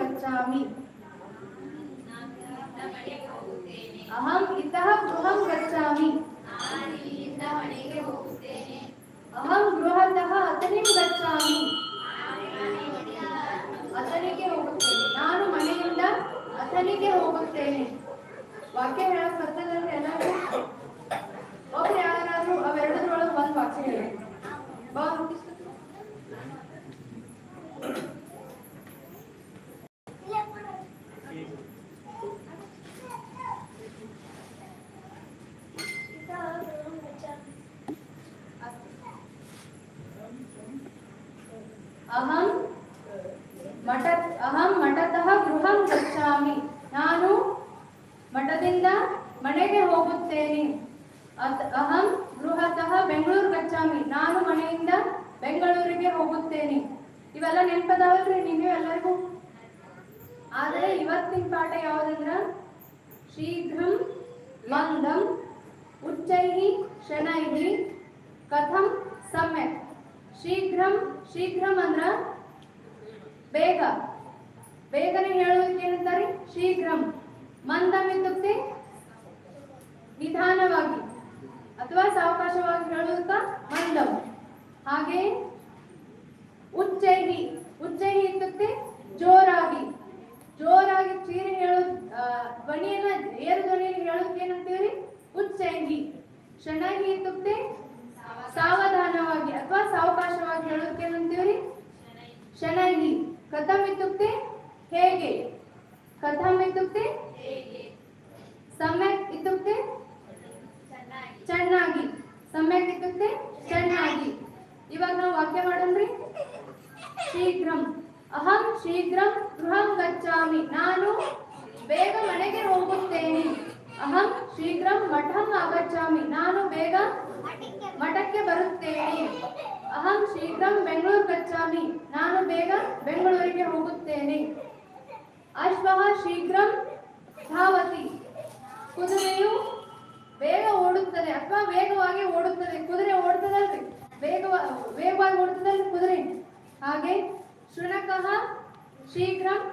ಗಚ್ಚಾಮಿ ಅಹಂ ಇತಃ ಗೃಹಂ ಗಚ್ಚಾಮಿ ಅಹಂ ಗೃಹತಃ ಅತನಿಂ ಗಚ್ಚಾಮಿ ಅತನಿಗೆ ಹೋಗುತ್ತೇನೆ ನಾನು ಮನೆಯಿಂದ ಅತನಿಗೆ ಹೋಗುತ್ತೇನೆ ವಾಕ್ಯ ಹೇಳಕ್ ಬರ್ತದಂದ್ರೆ ಅಹಂ ಮಠ ಅಹಂ ಮಠತಃ ಗೃಹಂ ಗಚ್ಚಾಮಿ ನಾನು ಮಠದಿಂದ ಮನೆಗೆ ಹೋಗುತ್ತೇನೆ। ಅಹಂ ಗೃಹತಃ ಬೆಂಗಳೂರು ಗಚ್ಚಾಮಿ। ನಾನು ಮನೆಯಿಂದ ಬೆಂಗಳೂರಿಗೆ ಹೋಗುತ್ತೇನೆ। ಇವೆಲ್ಲ ನೆನಪದಾವಲ್ರಿ ನಿಮಗೆ ಎಲ್ಲರಿಗೂ? ಆದರೆ ಇವತ್ತಿನ ಪಾಠ ಯಾವುದಂದ್ರ? ಶೀಘ್ರಂ ಮಂದಂ ಉಚ್ಚೈಹಿ ಶನೈಹಿ ಕಥಂ ಸಮ್ಯಕ್. ಶೀಘ್ರಂ ಶೀಘ್ರಂ ಅಂದ್ರ ಬೇಗ. ಬೇಗನೆ ಹೇಳೋದಕ್ಕೆ ಏನಂತಾರೆ? ಶೀಘ್ರಂ. ಮಂದಂ ಇತ್ಯುಕ್ತೆ ನಿಧಾನವಾಗಿ. ಅಥವಾ ಸಾವಕಾಶವಾಗಿ ಹೇಳೋದಕ್ಕ ಮಂದಂ ಹಾಗೆ ಉಚ್ಚೈಹಿ ಉಚ್ಚೈನಿ ಇತ್ಯುಕ್ತೆ ಜೋರಾಗಿ. ಜೋರಾಗಿ ಚೀರಿ ಹೇಳೋ ಧ್ವನಿಯನ್ನ ಏರು ಧ್ವನಿಯಲ್ಲಿ ಹೇಳೋದಕ್ಕೆ ಏನಂತೀವಿ ಉಚ್ಚೈಹಿ ಶನೈಹಿ ಇತ್ಯುಕ್ತೆ ಸಾವಧಾನವಾಗಿ ಅಥವಾ ಸಾವಕಾಶವಾಗಿ ಹೇಳೋದಕ್ಕೆ ಏನಂತೀವ್ರಿ? ಶನೈಹಿ ಕಥಮ್ ಇತ್ಯುಕ್ತೆ ಹೇಗೆ? ಕಥಮ್ ಇತ್ಯುಕ್ತೆ ಸಮ್ಯಕ್ ಇತ್ಯುಕ್ತೆ ಚೆನ್ನಾಗಿ. ಸಮ್ಯಕ್ ಇತ್ಯುಕ್ತೆ ಚೆನ್ನಾಗಿ. ಇವಾಗ ನಾವು ವಾಕ್ಯ ಮಾಡೋಣ್ರಿ. ಶೀಘ್ರಂ. ಅಹಂ ಶೀಘ್ರಂ ಗೃಹಂ ಗಚ್ಚಾಮಿ ನಾನು ಬೇಗ ಮನೆಗೆ ಹೋಗುತ್ತೇನೆ. ಅಹಂ ಶೀಘ್ರಂ ಮಠಂ ಆಗಚ್ಚಾಮಿ ನಾನು ಬೇಗ ಮಠಕ್ಕೆ ಬರುತ್ತೇನೆ? ಅಹಂ ಶೀಘ್ರ ಬೆಂಗಳೂರು ಗಚ್ಚಾಮಿ. ನಾನು ಬೇಗ ಬೆಂಗಳೂರಿಗೆ ಹೋಗುತ್ತೇನೆ. ಅಶ್ವಃ ಶೀಘ್ರಂ ಧಾವತಿ. ಕುದುರೆಯು ಬೇಗ ಓಡುತ್ತದೆ. ಅಥವಾ ವೇಗವಾಗಿ ಓಡುತ್ತದೆ. ಕುದುರೆ ಓಡುತ್ತದಲ್ರಿ? ವೇಗವ, ವೇಗವಾಗಿ ಓಡುತ್ತದೆ ಕುದುರೆ? ಹಾಗೆ ಶುನಕಃ ಶೀಘ್ರಂ